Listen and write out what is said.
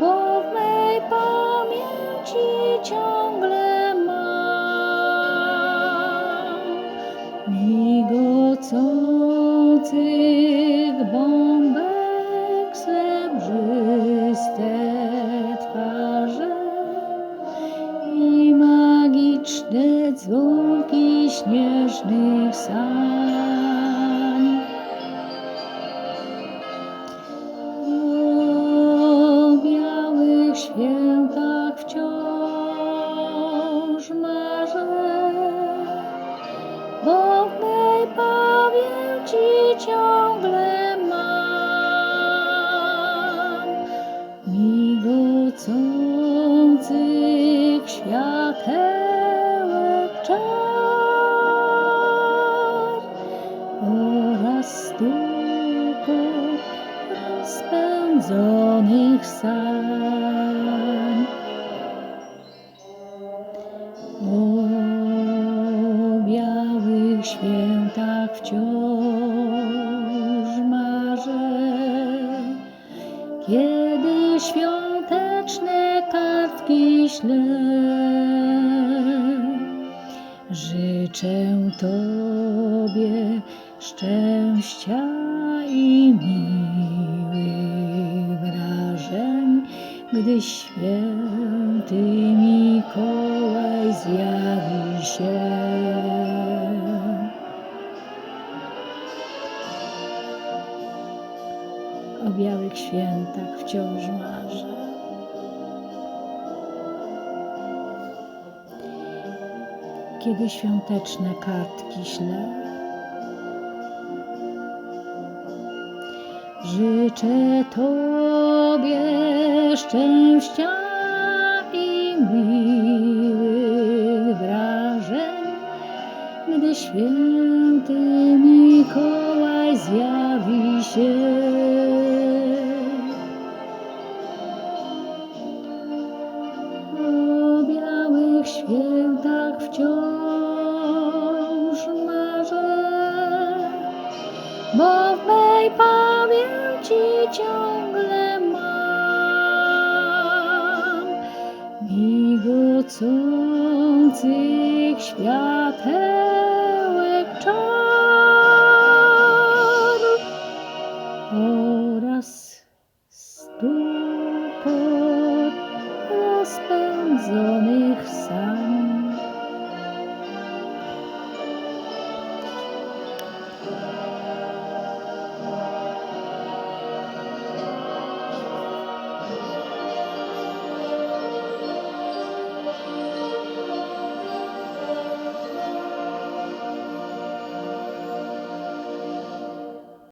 bo w mej pamięci ciągle mam migocących bombek srebrzyste twarze i magiczne dzwonki śnieżnych sam. Ciągle mam migocących światełek czar oraz stukot rozpędzonych sań. Świętach wciąż marzę, kiedy świąteczne kartki ślę. Życzę Tobie szczęścia i miłych wrażeń, gdy święty Mikołaj zjawi się. O białych świętach wciąż marzę. Kiedy świąteczne kartki ślę, życzę Tobie szczęścia i miłych wrażeń, gdy święty świętach wciąż marzę, bo w mej pamięci ciągle mam migocących światełek czar oraz stukot rozpędzonych